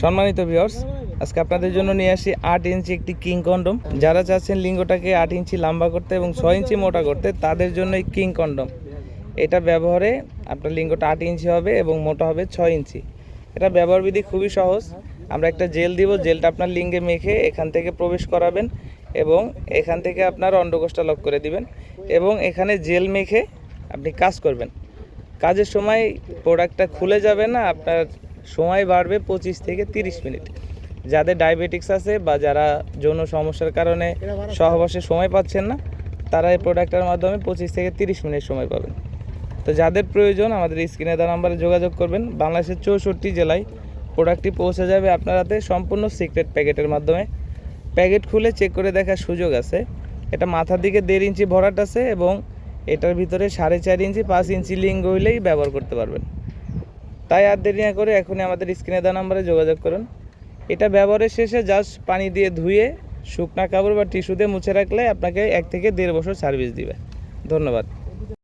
সম্মানিত ভিউয়ার্স আজকে আপনাদের জন্য নিয়ে আসি আট ইঞ্চি একটি কিং কন্ডম। যারা চাচ্ছেন লিঙ্গটাকে আট ইঞ্চি লম্বা করতে এবং ছয় ইঞ্চি মোটা করতে, তাদের জন্য এই কিং কন্ডম। এটা ব্যবহারে আপনার লিঙ্গটা আট ইঞ্চি হবে এবং মোটা হবে ছয় ইঞ্চি। এটা ব্যবহার বিধি খুবই সহজ। আমরা একটা জেল দিব, জেলটা আপনার লিঙ্গে মেখে এখান থেকে প্রবেশ করাবেন এবং এখান থেকে আপনার অন্ডকোষটা লক করে দিবেন এবং এখানে জেল মেখে আপনি কাজ করবেন। কাজের সময় প্রোডাক্টটা খুলে যাবে না, আপনার সময় বাড়বে পঁচিশ থেকে তিরিশ মিনিট। যাদের ডায়াবেটিক্স আছে বা যারা যৌন সমস্যার কারণে সহবাসে সময় পাচ্ছেন না, তারা এই প্রোডাক্টের মাধ্যমে পঁচিশ থেকে তিরিশ মিনিট সময় পাবেন। তো যাদের প্রয়োজন, আমাদের স্ক্রিনে দেওয়া নাম্বারে যোগাযোগ করবেন। বাংলাদেশের চৌষট্টি জেলায় প্রোডাক্টটি পৌঁছে যাবে আপনার হাতে সম্পূর্ণ সিক্রেট প্যাকেটের মাধ্যমে। প্যাকেট খুলে চেক করে দেখার সুযোগ আছে। এটা মাথার দিকে দেড় ইঞ্চি ভরাট আছে এবং এটার ভিতরে সাড়ে চার ইঞ্চি, পাঁচ ইঞ্চি লিঙ্গ হইলেই ব্যবহার করতে পারবেন। তাই আর দেরি না করে এখনই আমাদের স্ক্রিনে দেওয়া নাম্বারে যোগাযোগ করুন। এটা ব্যবহারের শেষে জাস্ট পানি দিয়ে ধুয়ে শুকনা কাপড় বা টিস্যু দিয়ে মুছে রাখলে আপনাকে এক থেকে দেড় বছর সার্ভিস দিবে। ধন্যবাদ।